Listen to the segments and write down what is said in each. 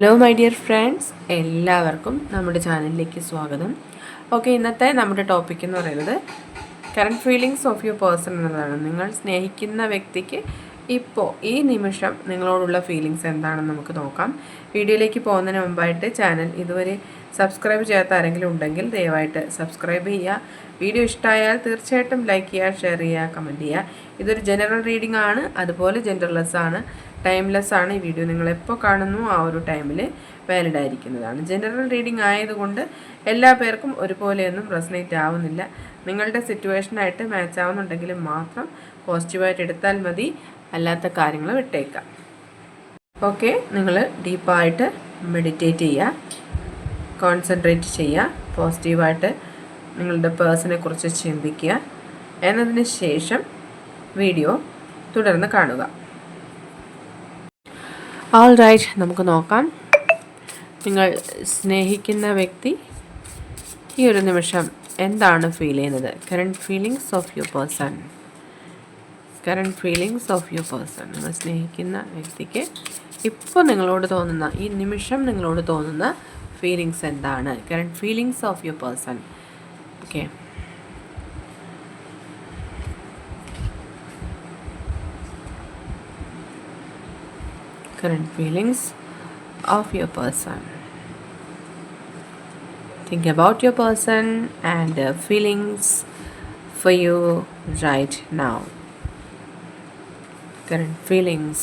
Hello my dear friends എല്ലാവർക്കും നമ്മുടെ ചാനലിലേക്ക് സ്വാഗതം. ഓക്കെ ഇന്നത്തെ നമ്മുടെ ടോപ്പിക് എന്ന് പറയുന്നത് current feelings of your person എന്നതാണ്. നിങ്ങൾ സ്നേഹിക്കുന്ന വ്യക്തിക്ക് ഇപ്പോൾ ഈ നിമിഷം നിങ്ങളോടുള്ള ഫീലിങ്സ് എന്താണെന്ന് നമുക്ക് നോക്കാം. വീഡിയോയിലേക്ക് പോകുന്നതിന് മുമ്പായിട്ട് ചാനൽ ഇതുവരെ സബ്സ്ക്രൈബ് ചെയ്യാത്ത ആരെങ്കിലും ഉണ്ടെങ്കിൽ ദയവായിട്ട് സബ്സ്ക്രൈബ് ചെയ്യുക. വീഡിയോ ഇഷ്ടമായാൽ തീർച്ചയായിട്ടും ലൈക്ക് ചെയ്യുക ഷെയർ ചെയ്യുക കമന്റ് ചെയ്യുക. ഇതൊരു ജനറൽ റീഡിംഗ് ആണ്. അതുപോലെ ജെൻഡർലെസ് ആണ്. ടൈംലെസ് ആണ് ഈ വീഡിയോ നിങ്ങൾ എപ്പോൾ കാണുന്നു ആ ഒരു ടൈമിൽ വാലിഡ് ആയിരിക്കുന്നതാണ്. ജനറൽ റീഡിംഗ് ആയതുകൊണ്ട് എല്ലാ പേർക്കും ഒരുപോലെയൊന്നും റെസനേറ്റ് ആവുന്നില്ല. നിങ്ങളുടെ സിറ്റുവേഷനായിട്ട് മാച്ച് ആവുന്നുണ്ടെങ്കിൽ മാത്രം പോസിറ്റീവായിട്ട് എടുത്താൽ മതി. അല്ലാത്ത കാര്യങ്ങൾ വിട്ടേക്കാം. ഓക്കെ നിങ്ങൾ ഡീപ്പായിട്ട് മെഡിറ്റേറ്റ് ചെയ്യുക. കോൺസെൻട്രേറ്റ് ചെയ്യുക. പോസിറ്റീവായിട്ട് നിങ്ങളുടെ പേഴ്സണെ കുറിച്ച് ചിന്തിക്കുക. എന്നതിന് ശേഷം വീഡിയോ തുടർന്ന് കാണുക. ആൾ റൈറ്റ് നമുക്ക് നോക്കാം. നിങ്ങൾ സ്നേഹിക്കുന്ന വ്യക്തി ഈ ഒരു നിമിഷം എന്താണ് ഫീൽ ചെയ്യുന്നത്? Current feelings of your person current feelings of your person നിങ്ങൾ സ്നേഹിക്കുന്ന വ്യക്തിക്ക് ഇപ്പോൾ നിങ്ങളോട് തോന്നുന്ന ഈ നിമിഷം നിങ്ങളോട് തോന്നുന്ന ഫീലിങ്സ് എന്താണ്? Current feelings of your person okay current feelings of your person. Think about your person and their feelings for you right now. Current feelings.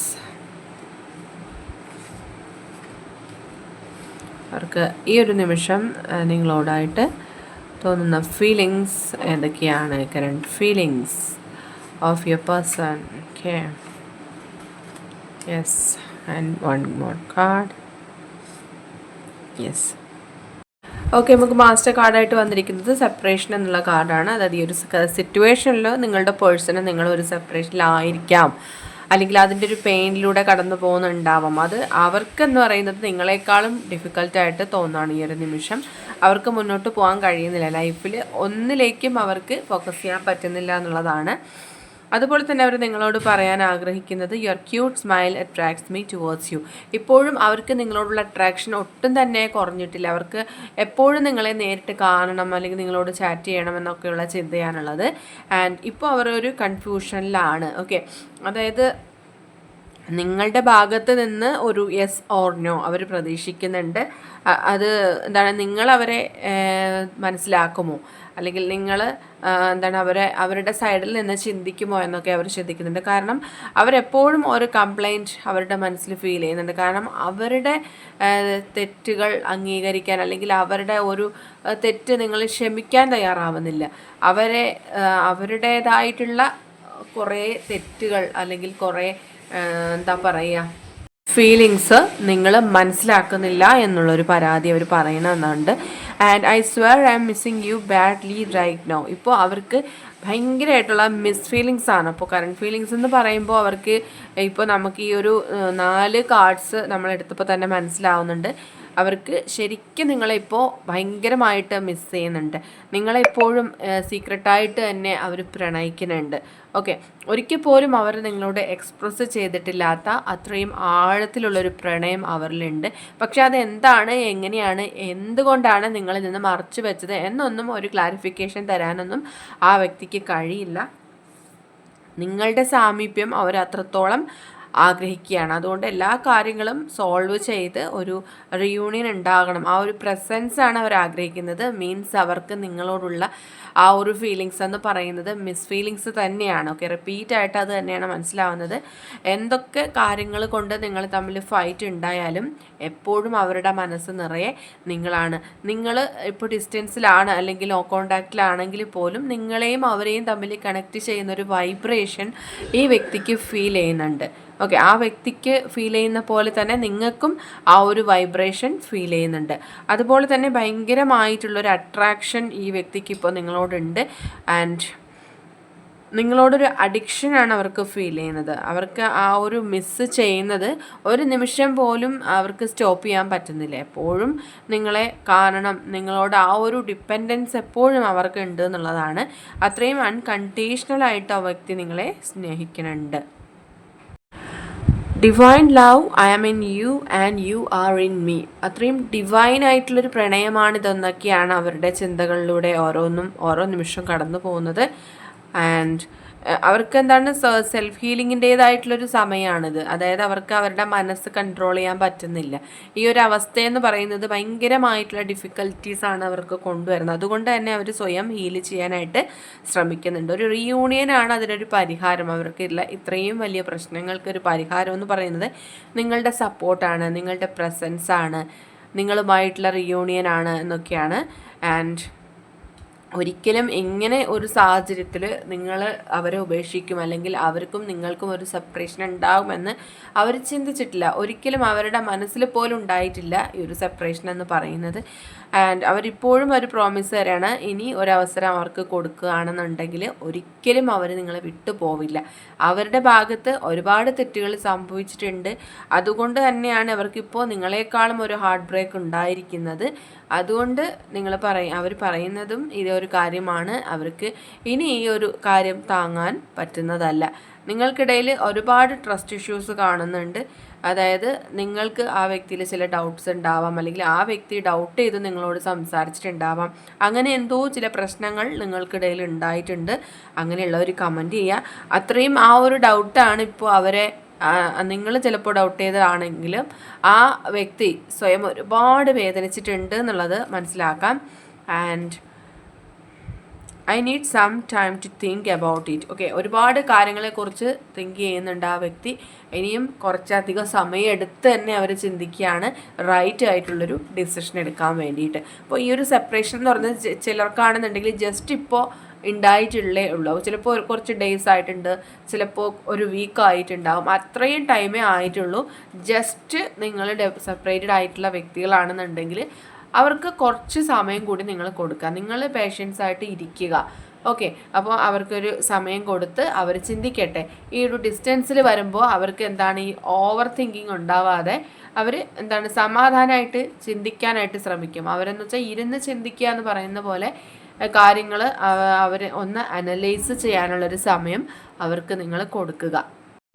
അവർക്ക് ഈ ഒരു നിമിഷം നിങ്ങളോടായിട്ട് തോന്നുന്ന ഫീലിങ്സ് ഏതൊക്കെയാണ് current feelings of your person okay yes and one more card yes okay നമുക്ക് master കാർഡായിട്ട് വന്നിരിക്കുന്നത് separation എന്നുള്ള കാർഡാണ് അതായത് ഈ ഒരു സിറ്റുവേഷനിൽ നിങ്ങളുടെ പേഴ്സണ് നിങ്ങൾ ഒരു സെപ്പറേഷനിലായിരിക്കാം അല്ലെങ്കിൽ അതിന്റെ ഒരു പെയിനിലൂടെ കടന്നു പോകുന്നുണ്ടാവാം. അത് അവർക്കെന്ന് പറയുന്നത് നിങ്ങളെക്കാളും ഡിഫിക്കൽട്ടായിട്ട് തോന്നുകയാണ് ഈ ഒരു നിമിഷം. അവർക്ക് മുന്നോട്ട് പോകാൻ കഴിയുന്നില്ല. ലൈഫിൽ ഒന്നിലേക്കും അവർക്ക് ഫോക്കസ് ചെയ്യാൻ പറ്റുന്നില്ല എന്നുള്ളതാണ്. അതുപോലെ തന്നെ അവർ നിങ്ങളോട് പറയാൻ ആഗ്രഹിക്കുന്നത് your cute smile attracts me towards you ഇപ്പോഴും അവർക്ക് നിങ്ങളോടുള്ള അട്രാക്ഷൻ ഒട്ടും തന്നെ കുറഞ്ഞിട്ടില്ല. അവർക്ക് എപ്പോഴും നിങ്ങളെ നേരിട്ട് കാണണം അല്ലെങ്കിൽ നിങ്ങളോട് ചാറ്റ് ചെയ്യണം എന്നൊക്കെയുള്ള ചിന്തയാണുള്ളത്. ആൻഡ് ഇപ്പോൾ അവർ ഒരു കൺഫ്യൂഷനിലാണ് ഓക്കെ അതായത് നിങ്ങളുടെ ഭാഗത്ത് നിന്ന് ഒരു യെസ് ഓർ നോ അവർ പ്രതീക്ഷിക്കുന്നുണ്ട്. അത് എന്താണ് നിങ്ങൾ അവരെ മനസ്സിലാക്കുമോ? അല്ലെങ്കിൽ നിങ്ങൾ എന്താണ് അവരെ അവരുടെ സൈഡിൽ നിന്ന് ചിന്തിക്കുമോ എന്നൊക്കെ അവർ ചിന്തിക്കുന്നുണ്ട് കാരണം അവരെപ്പോഴും ഒരു കംപ്ലൈന്റ് അവരുടെ മനസ്സിൽ ഫീൽ ചെയ്യുന്നുണ്ട്. കാരണം അവരുടെ തെറ്റുകൾ അംഗീകരിക്കാൻ അല്ലെങ്കിൽ അവരുടെ ഒരു തെറ്റ് നിങ്ങൾ ക്ഷമിക്കാൻ തയ്യാറാവുന്നില്ല. അവരെ അവരുടേതായിട്ടുള്ള കുറേ തെറ്റുകൾ അല്ലെങ്കിൽ കുറേ എന്താ പറയുക ഫീലിങ്സ് നിങ്ങൾ മനസ്സിലാക്കുന്നില്ല എന്നുള്ളൊരു പരാതി അവർ പറയണമെന്നുണ്ട് and I swear I am missing you badly right now ഇപ്പോൾ അവർക്ക് ഭയങ്കരമായിട്ടുള്ള മിസ് ഫീലിങ്സ് ആണ്. അപ്പോൾ കറണ്ട് ഫീലിങ്സ് എന്ന് പറയുമ്പോൾ അവർക്ക് ഇപ്പോൾ നമുക്ക് ഈ ഒരു നാല് കാർഡ്സ് നമ്മൾ എടുത്തപ്പോൾ തന്നെ മനസ്സിലാവുന്നുണ്ട്. അവർക്ക് ശരിക്കും നിങ്ങളെപ്പോൾ ഭയങ്കരമായിട്ട് മിസ് ചെയ്യുന്നുണ്ട്. നിങ്ങളെപ്പോഴും സീക്രട്ടായിട്ട് തന്നെ അവർ പ്രണയിക്കുന്നുണ്ട്. ഓക്കെ ഒരിക്കൽ പോലും അവർ നിങ്ങളോട് എക്സ്പ്രസ് ചെയ്തിട്ടില്ലാത്ത അത്രയും ആഴത്തിലുള്ളൊരു പ്രണയം അവരിലുണ്ട്. പക്ഷെ അത് എന്താണ് എങ്ങനെയാണ് എന്തുകൊണ്ടാണ് നിങ്ങളിൽ നിന്ന് മറച്ചു വെച്ചത് എന്നൊന്നും ഒരു ക്ലാരിഫിക്കേഷൻ തരാനൊന്നും ആ വ്യക്തിക്ക് കഴിയില്ല. നിങ്ങളുടെ സാമീപ്യം അവർ അത്രത്തോളം ആഗ്രഹിക്കുകയാണ്. അതുകൊണ്ട് എല്ലാ കാര്യങ്ങളും സോൾവ് ചെയ്ത് ഒരു റിയൂണിയൻ ഉണ്ടാകണം. ആ ഒരു പ്രസൻസ് ആണ് അവർ ആഗ്രഹിക്കുന്നത്. മീൻസ് അവർക്ക് നിങ്ങളോടുള്ള ആ ഒരു ഫീലിങ്സ് എന്ന് പറയുന്നത് മിസ് ഫീലിങ്സ് തന്നെയാണ്. ഓക്കെ റിപ്പീറ്റ് ആയിട്ട് അത് തന്നെയാണ് മനസ്സിലാവുന്നത്. എന്തൊക്കെ കാര്യങ്ങൾ കൊണ്ട് നിങ്ങൾ തമ്മിൽ ഫൈറ്റ് ഉണ്ടായാലും എപ്പോഴും അവരുടെ മനസ്സ് നിറയെ നിങ്ങളാണ്. നിങ്ങൾ ഇപ്പോൾ ഡിസ്റ്റൻസിലാണ് അല്ലെങ്കിൽ ലോ കോണ്ടാക്റ്റിലാണെങ്കിൽ പോലും നിങ്ങളെയും അവരെയും തമ്മിൽ കണക്ട് ചെയ്യുന്ന ഒരു വൈബ്രേഷൻ ഈ വ്യക്തിക്ക് ഫീൽ ചെയ്യുന്നുണ്ട്. ഓക്കെ ആ വ്യക്തിക്ക് ഫീൽ ചെയ്യുന്ന പോലെ തന്നെ നിങ്ങൾക്കും ആ ഒരു വൈബ്രേഷൻ ഫീൽ ചെയ്യുന്നുണ്ട്. അതുപോലെ തന്നെ ഭയങ്കരമായിട്ടുള്ളൊരു അട്രാക്ഷൻ ഈ വ്യക്തിക്ക് ഇപ്പോൾ നിങ്ങളോടുണ്ട്. ആൻഡ് നിങ്ങളോടൊരു അഡിക്ഷനാണ് അവർക്ക് ഫീൽ ചെയ്യുന്നത്. അവർക്ക് ആ ഒരു മിസ്സ് ചെയ്യുന്നത് ഒരു നിമിഷം പോലും അവർക്ക് സ്റ്റോപ്പ് ചെയ്യാൻ പറ്റുന്നില്ല. എപ്പോഴും നിങ്ങളെ കാരണം നിങ്ങളോട് ആ ഒരു ഡിപ്പെൻഡൻസ് എപ്പോഴും അവർക്ക് ഉണ്ട് എന്നുള്ളതാണ്. അത്രയും അൺകണ്ടീഷണലായിട്ട് ആ വ്യക്തി നിങ്ങളെ സ്നേഹിക്കുന്നുണ്ട്. Divine love I am in you and you are in me അത്രയും ഡിവൈൻ ആയിട്ടുള്ളൊരു പ്രണയമാണിതെന്നൊക്കെയാണ് അവരുടെ ചിന്തകളിലൂടെ ഓരോന്നും ഓരോ നിമിഷം കടന്നു പോകുന്നത് ആൻഡ് അവർക്ക് എന്താണ് സെൽഫ് ഹീലിങ്ങിന്റേതായിട്ടുള്ളൊരു സമയമാണിത് അതായത് അവർക്ക് അവരുടെ മനസ്സ് കൺട്രോൾ ചെയ്യാൻ പറ്റുന്നില്ല. ഈ ഒരു അവസ്ഥയെന്ന് പറയുന്നത് ഭയങ്കരമായിട്ടുള്ള ഡിഫിക്കൽറ്റീസ് ആണ് അവർക്ക് കൊണ്ടുവരുന്നത്. അതുകൊണ്ട് തന്നെ അവർ സ്വയം ഹീൽ ചെയ്യാനായിട്ട് ശ്രമിക്കുന്നുണ്ട്. ഒരു റീയൂണിയൻ ആണ് അതിനൊരു പരിഹാരം. അവർക്കുള്ള ഇത്രയും വലിയ പ്രശ്നങ്ങൾക്ക് ഒരു പരിഹാരം എന്ന് പറയുന്നത് നിങ്ങളുടെ സപ്പോർട്ടാണ് നിങ്ങളുടെ പ്രസൻസാണ് നിങ്ങളുമായിട്ടുള്ള റിയൂണിയൻ ആണ് എന്നൊക്കെയാണ്. ആൻഡ് ഒരിക്കലും എങ്ങനെ ഒരു സാഹചര്യത്തിൽ നിങ്ങൾ അവരെ ഉപേക്ഷിക്കും അല്ലെങ്കിൽ അവർക്കും നിങ്ങൾക്കും ഒരു സെപ്പറേഷൻ ഉണ്ടാകുമെന്ന് അവർ ചിന്തിച്ചിട്ടില്ല. ഒരിക്കലും അവരുടെ മനസ്സിൽ പോലും ഉണ്ടായിട്ടില്ല ഈ ഒരു സെപ്പറേഷൻ എന്ന് പറയുന്നത്. ആൻഡ് അവരിപ്പോഴും ഒരു പ്രോമിസ് തരാണ് ഇനി ഒരവസരം അവർക്ക് കൊടുക്കുകയാണെന്നുണ്ടെങ്കിൽ ഒരിക്കലും അവർ നിങ്ങളെ വിട്ടു പോവില്ല. അവരുടെ ഭാഗത്ത് ഒരുപാട് തെറ്റുകൾ സംഭവിച്ചിട്ടുണ്ട്. അതുകൊണ്ട് തന്നെയാണ് അവർക്കിപ്പോൾ നിങ്ങളെക്കാളും ഒരു ഹാർട്ട് ബ്രേക്ക് ഉണ്ടായിരിക്കുന്നത്. അതുകൊണ്ട് നിങ്ങൾ പറയും അവർ പറയുന്നതും ഇതൊരു കാര്യമാണ് അവർക്ക് ഇനി ഈ ഒരു കാര്യം താങ്ങാൻ പറ്റുന്നതല്ല. നിങ്ങൾക്കിടയിൽ ഒരുപാട് ട്രസ്റ്റ് ഇഷ്യൂസ് കാണുന്നുണ്ട്. അതായത് നിങ്ങൾക്ക് ആ വ്യക്തിയിൽ ചില ഡൗട്ട്സ് ഉണ്ടാവാം. അല്ലെങ്കിൽ ആ വ്യക്തി ഡൗട്ട് ചെയ്ത് നിങ്ങളോട് സംസാരിച്ചിട്ടുണ്ടാവാം. അങ്ങനെ എന്തോ ചില പ്രശ്നങ്ങൾ നിങ്ങൾക്കിടയിൽ ഉണ്ടായിട്ടുണ്ട്. അങ്ങനെയുള്ള ഒരു കമന്റ് ചെയ്യുക. അത്രയും ആ ഒരു ഡൗട്ടാണ് ഇപ്പോൾ അവരെ നിങ്ങൾ ചിലപ്പോൾ ഡൗട്ട് ചെയ്തതാണെങ്കിലും ആ വ്യക്തി സ്വയം ഒരുപാട് വേദനിച്ചിട്ടുണ്ട് എന്നുള്ളത് മനസ്സിലാക്കാം. And I need some time to think about it okay ഒരുപാട് കാര്യങ്ങളെക്കുറിച്ച് തിങ്ക് ചെയ്യുന്നുണ്ട് ആ വ്യക്തി. ഇനിയും കുറച്ചധികം സമയം എടുത്ത് തന്നെ അവർ ചിന്തിക്കുകയാണ്. റൈറ്റ് ആയിട്ടുള്ളൊരു ഡിസിഷൻ എടുക്കാൻ വേണ്ടിയിട്ട്. അപ്പോൾ ഈ ഒരു സെപ്പറേഷൻ എന്ന് പറഞ്ഞാൽ ചിലർക്കാണെന്നുണ്ടെങ്കിൽ ജസ്റ്റ് ഇപ്പോൾ ഉണ്ടായിട്ടുള്ളേ ഉള്ളൂ. ചിലപ്പോൾ കുറച്ച് ഡേയ്സ് ആയിട്ടുണ്ട്. ചിലപ്പോൾ ഒരു വീക്ക് ആയിട്ടുണ്ടാവും. അത്രയും ടൈമേ ആയിട്ടുള്ളൂ. ജസ്റ്റ് നിങ്ങൾ സെപ്പറേറ്റഡ് ആയിട്ടുള്ള വ്യക്തികളാണെന്നുണ്ടെങ്കിൽ അവർക്ക് കുറച്ച് സമയം കൂടി നിങ്ങൾ കൊടുക്കുക. നിങ്ങൾ പേഷ്യൻസ് ആയിട്ട് ഇരിക്കുക. ഓക്കെ അപ്പോൾ അവർക്കൊരു സമയം കൊടുത്ത് അവർ ചിന്തിക്കട്ടെ. ഈ ഒരു ഡിസ്റ്റൻസിൽ വരുമ്പോൾ അവർക്ക് എന്താണ് ഈ ഓവർ തിങ്കിങ് ഉണ്ടാവാതെ അവർ എന്താണ് സമാധാനമായിട്ട് ചിന്തിക്കാനായിട്ട് ശ്രമിക്കും. അവരെന്ന് വെച്ചാൽ ഇരുന്ന് ചിന്തിക്കുക എന്ന് പറയുന്ന പോലെ കാര്യങ്ങൾ അവർ ഒന്ന് അനലൈസ് ചെയ്യാനുള്ളൊരു സമയം അവർക്ക് നിങ്ങൾ കൊടുക്കുക.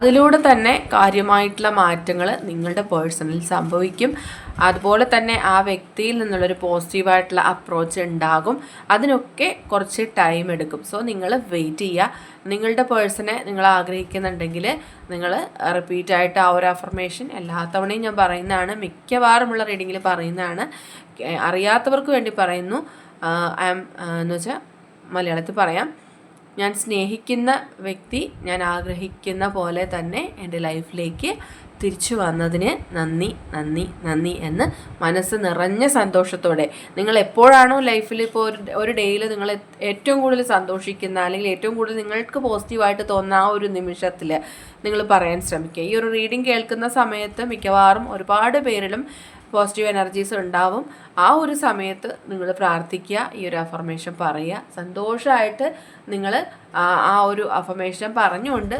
അതിലൂടെ തന്നെ കാര്യമായിട്ടുള്ള മാറ്റങ്ങൾ നിങ്ങളുടെ പേഴ്സണിൽ സംഭവിക്കും. അതുപോലെ തന്നെ ആ വ്യക്തിയിൽ നിന്നുള്ളൊരു പോസിറ്റീവായിട്ടുള്ള അപ്രോച്ച് ഉണ്ടാകും. അതിനൊക്കെ കുറച്ച് ടൈം എടുക്കും. സോ നിങ്ങൾ വെയിറ്റ് ചെയ്യുക. നിങ്ങളുടെ പേഴ്സണെ നിങ്ങൾ ആഗ്രഹിക്കുന്നുണ്ടെങ്കിൽ നിങ്ങൾ റിപ്പീറ്റായിട്ട് ആ ഒരു അഫർമേഷൻ എല്ലാ തവണയും ഞാൻ പറയുന്നതാണ്. മിക്കവാറുമുള്ള റീഡിങ്ങിൽ പറയുന്നതാണ്. അറിയാത്തവർക്ക് വേണ്ടി പറയുന്നു. ഐ എം എന്ന് വെച്ചാൽ മലയാളത്തിൽ പറയാം. ഞാൻ സ്നേഹിക്കുന്ന വ്യക്തി ഞാൻ ആഗ്രഹിക്കുന്ന പോലെ തന്നെ എന്റെ ലൈഫിലേക്ക് തിരിച്ചു വന്നതിന് നന്ദി നന്ദി നന്ദി എന്ന് മനസ്സ് നിറഞ്ഞ സന്തോഷത്തോടെ. നിങ്ങൾ എപ്പോഴാണോ ലൈഫിൽ ഇപ്പോൾ ഒരു ഒരു ഡേയിൽ നിങ്ങൾ ഏറ്റവും കൂടുതൽ സന്തോഷിക്കുന്ന അല്ലെങ്കിൽ ഏറ്റവും കൂടുതൽ നിങ്ങൾക്ക് പോസിറ്റീവായിട്ട് തോന്നുന്ന ആ ഒരു നിമിഷത്തിൽ നിങ്ങൾ പറയാൻ ശ്രമിക്കുക. ഈ ഒരു റീഡിംഗ് കേൾക്കുന്ന സമയത്ത് മിക്കവാറും ഒരുപാട് പേരിലും പോസിറ്റീവ് എനർജീസ് ഉണ്ടാവും. ആ ഒരു സമയത്ത് നിങ്ങൾ പ്രാർത്ഥിക്കുക ഈ ഒരു അഫർമേഷൻ പറയുക. സന്തോഷമായിട്ട് നിങ്ങൾ ആ ഒരു അഫർമേഷൻ പറഞ്ഞുകൊണ്ട്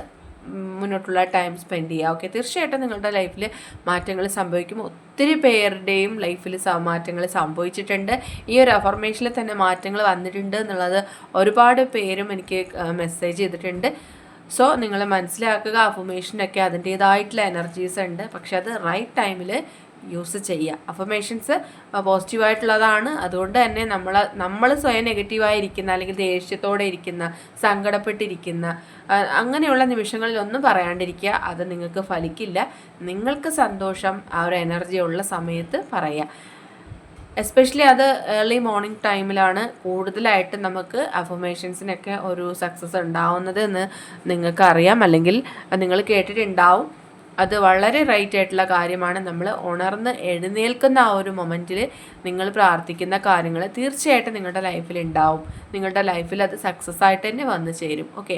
മുന്നോട്ടുള്ള ടൈം സ്പെൻഡ് ചെയ്യുക. ഓക്കെ തീർച്ചയായിട്ടും നിങ്ങളുടെ ലൈഫിൽ മാറ്റങ്ങൾ സംഭവിക്കും. ഒത്തിരി പേരുടെയും ലൈഫിൽ മാറ്റങ്ങൾ സംഭവിച്ചിട്ടുണ്ട്. ഈ ഒരു അഫർമേഷനിൽ തന്നെ മാറ്റങ്ങൾ വന്നിട്ടുണ്ട് എന്നുള്ളത് ഒരുപാട് പേരും എനിക്ക് മെസ്സേജ് ചെയ്തിട്ടുണ്ട്. സോ നിങ്ങൾ മനസ്സിലാക്കുക അഫർമേഷനൊക്കെ അതിന്റേതായിട്ടുള്ള എനർജീസ് ഉണ്ട്. പക്ഷെ അത് റൈറ്റ് ടൈമിൽ യൂസ് ചെയ്യുക അഫർമേഷൻസ് പോസിറ്റീവായിട്ടുള്ളതാണ് അതുകൊണ്ട് തന്നെ നമ്മൾ നമ്മൾ സ്വയം നെഗറ്റീവായിരിക്കുന്ന അല്ലെങ്കിൽ ദേഷ്യത്തോടെ ഇരിക്കുന്ന സങ്കടപ്പെട്ടിരിക്കുന്ന അങ്ങനെയുള്ള നിമിഷങ്ങളിൽ ഒന്നും പറയാണ്ടിരിക്കുക. അത് നിങ്ങൾക്ക് ഫലിക്കില്ല. നിങ്ങൾക്ക് സന്തോഷം ആ ഒരു എനർജി ഉള്ള സമയത്ത് പറയുക എസ്പെഷ്യലി അത് ഏർലി മോർണിംഗ് ടൈമിലാണ് കൂടുതലായിട്ട് നമുക്ക് അഫർമേഷൻസിനൊക്കെ ഒരു സക്സസ് ഉണ്ടാവുന്നത് എന്ന് നിങ്ങൾക്കറിയാം. അല്ലെങ്കിൽ നിങ്ങൾ കേട്ടിട്ടുണ്ടാവും. അത് വളരെ റൈറ്റ് ആയിട്ടുള്ള കാര്യമാണ്. നമ്മൾ ഉണർന്ന് എഴുന്നേൽക്കുന്ന ആ ഒരു മൊമെന്റിൽ നിങ്ങൾ പ്രാർത്ഥിക്കുന്ന കാര്യങ്ങൾ തീർച്ചയായിട്ടും നിങ്ങളുടെ ലൈഫിൽ ഉണ്ടാവും നിങ്ങളുടെ ലൈഫിൽ അത് സക്സസ് ആയിട്ട് തന്നെ വന്നു ചേരും. ഓക്കെ